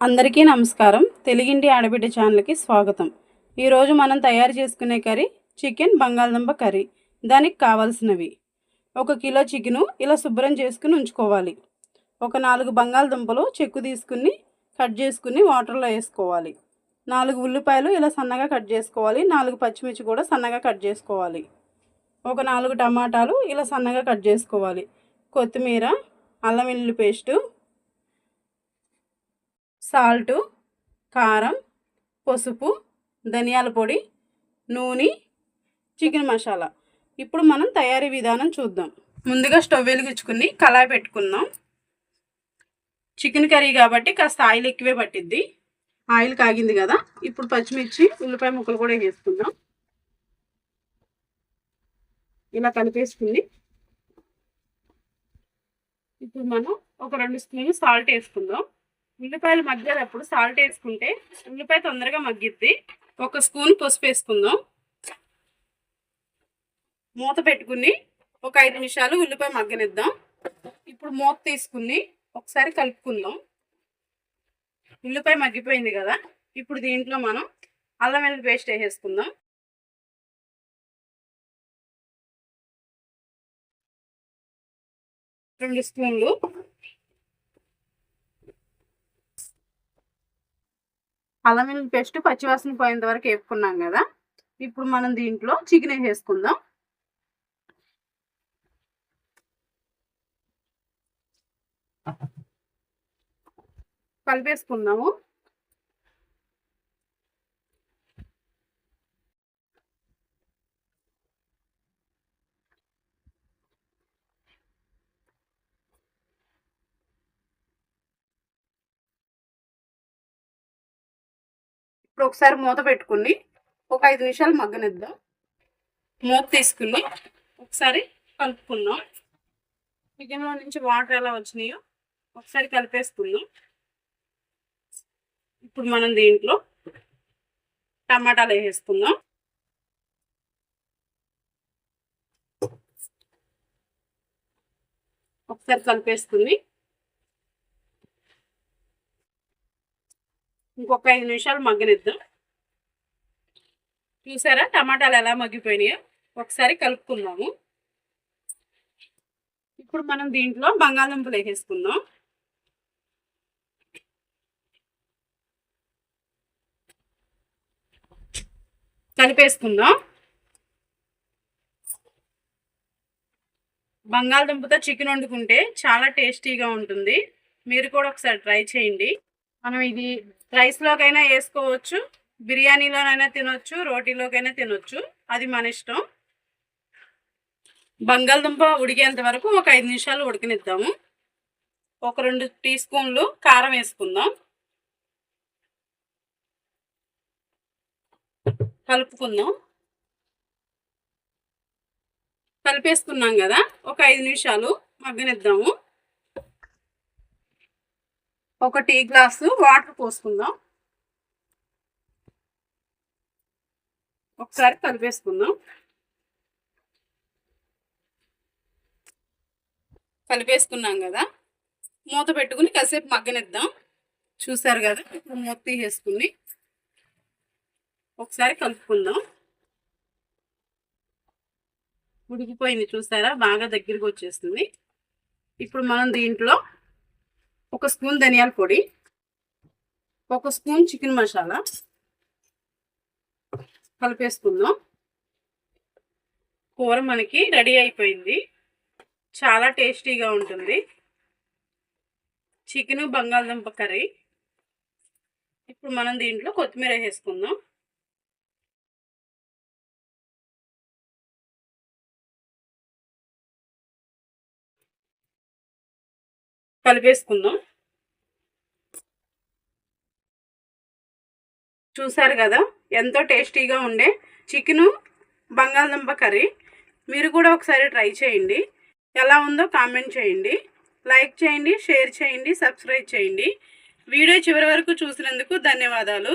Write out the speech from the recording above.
అందరికీ నమస్కారం. తెలుగింటి ఆడబిడ్డ ఛానల్కి స్వాగతం. ఈరోజు మనం తయారు చేసుకునే కర్రీ చికెన్ బంగాళదుంప కర్రీ. దానికి కావాల్సినవి. ఒక కిలో చికెను ఇలా శుభ్రం చేసుకుని ఉంచుకోవాలి. ఒక నాలుగు బంగాళదుంపలు చెక్కు తీసుకుని కట్ చేసుకుని వాటర్లో వేసుకోవాలి. నాలుగు ఉల్లిపాయలు ఇలా సన్నగా కట్ చేసుకోవాలి. నాలుగు పచ్చిమిర్చి కూడా సన్నగా కట్ చేసుకోవాలి. ఒక నాలుగు టమాటాలు ఇలా సన్నగా కట్ చేసుకోవాలి. కొత్తిమీర అల్లం వెల్లుల్లి పేస్టు సాల్టు కారం పసుపు ధనియాల పొడి నూనె చికెన్ మసాలా. ఇప్పుడు మనం తయారీ విధానం చూద్దాం. ముందుగా స్టవ్ వెలిగించుకుని కళాయి పెట్టుకుందాం. చికెన్ కర్రీ కాబట్టి కాస్త ఆయిల్ ఎక్కువే పట్టిద్ది. ఆయిల్ కాగింది కదా. ఇప్పుడు పచ్చిమిర్చి ఉల్లిపాయ ముక్కలు కూడా వేసుకుందాం. ఇలా కలిపేసుకుంది ఇప్పుడు మనం ఒక రెండు స్పూన్ సాల్ట్ వేసుకుందాం. ఉల్లిపాయలు మగ్గేటప్పుడు సాల్ట్ వేసుకుంటే ఉల్లిపాయ తొందరగా మగ్గిద్ది. ఒక స్పూన్ పసుపు వేసుకుందాం. మూత పెట్టుకుని ఒక ఐదు నిమిషాలు ఉల్లిపాయ మగ్గనిద్దాం. ఇప్పుడు మూత తీసుకుని ఒకసారి కలుపుకుందాం. ఉల్లిపాయ మగ్గిపోయింది కదా ఇప్పుడు దీంట్లో మనం అల్లం వెల్లుల్లి పేస్ట్ వేసేసుకుందాం. రెండు స్పూన్లు అల్లం వెల్లుల్లి పేస్ట్ పచ్చివాసన పోయేంత వరకు వేపుకున్నాం కదా. ఇప్పుడు మనం దీంట్లో చికెన్ వేసేసుకుందాం. కలిపేసుకుందాము. ఇప్పుడు ఒకసారి మూత పెట్టుకుని ఒక ఐదు నిమిషాలు మగ్గనిద్దాం. మూత తీసుకుని ఒకసారి కలుపుకుందాం. చికెన్లో నుంచి వాటర్ ఎలా వచ్చినాయో ఒకసారి కలిపేసుకుందాం. ఇప్పుడు మనం దీంట్లో టమాటాలు వేసేసుకుందాం. ఒకసారి కలిపేసుకుని ఇంకొక ఐదు నిమిషాలు మగ్గనిద్దాం. చూసారా? టమాటాలు ఎలా మగ్గిపోయినాయో? ఒకసారి కలుపుకుందాము. ఇప్పుడు మనం దీంట్లో బంగాళదుంపలు వేసేసుకుందాం. కలిపేసుకుందాం. బంగాళదుంపతో చికెన్ వండుకుంటే చాలా టేస్టీగా ఉంటుంది. మీరు కూడా ఒకసారి ట్రై చేయండి. మనం ఇది రైస్లోకైనా వేసుకోవచ్చు బిర్యానీలోనైనా తినొచ్చు రోటీలోకైనా తినొచ్చు. అది మన ఇష్టం. బంగాళదుంప ఉడికేంత వరకు ఒక ఐదు నిమిషాలు ఉడికినిద్దాము. ఒక రెండు టీ స్పూన్లు కారం వేసుకుందాం. కలుపుకుందాం. కలిపేసుకున్నాం కదా ఒక ఐదు నిమిషాలు మగ్గనిద్దాము. ఒక టీ గ్లాసు వాటర్ పోసుకుందాం. ఒకసారి కలిపేసుకుందాం. కలిపేసుకున్నాం కదా. మూత పెట్టుకుని కాసేపు మగ్గనిద్దాం. చూసారు కదా ఇప్పుడు మూత తీసేసుకుని ఒకసారి కలుపుకుందాం. ఉడికిపోయింది చూసారా? బాగా దగ్గరికి వచ్చేస్తుంది ఇప్పుడు మనం దీంట్లో ఒక స్పూన్ ధనియాల పొడి ఒక స్పూన్ చికెన్ మసాలా కలిపేసుకుందాం. కూర మనకి రెడీ అయిపోయింది. చాలా టేస్టీగా ఉంటుంది. చికెను బంగాళదుంప కర్రీ. ఇప్పుడు మనం దీంట్లో కొత్తిమీర వేసుకుందాం. కలిపేసుకుందాం. చూసారు కదా? ఎంతో టేస్టీగా ఉండే చికెను బంగాళదుంప కర్రీ. మీరు కూడా ఒకసారి ట్రై చేయండి. ఎలా ఉందో కామెంట్ చేయండి. లైక్ చేయండి షేర్ చేయండి సబ్స్క్రైబ్ చేయండి. వీడియో చివరి వరకు చూసినందుకు ధన్యవాదాలు.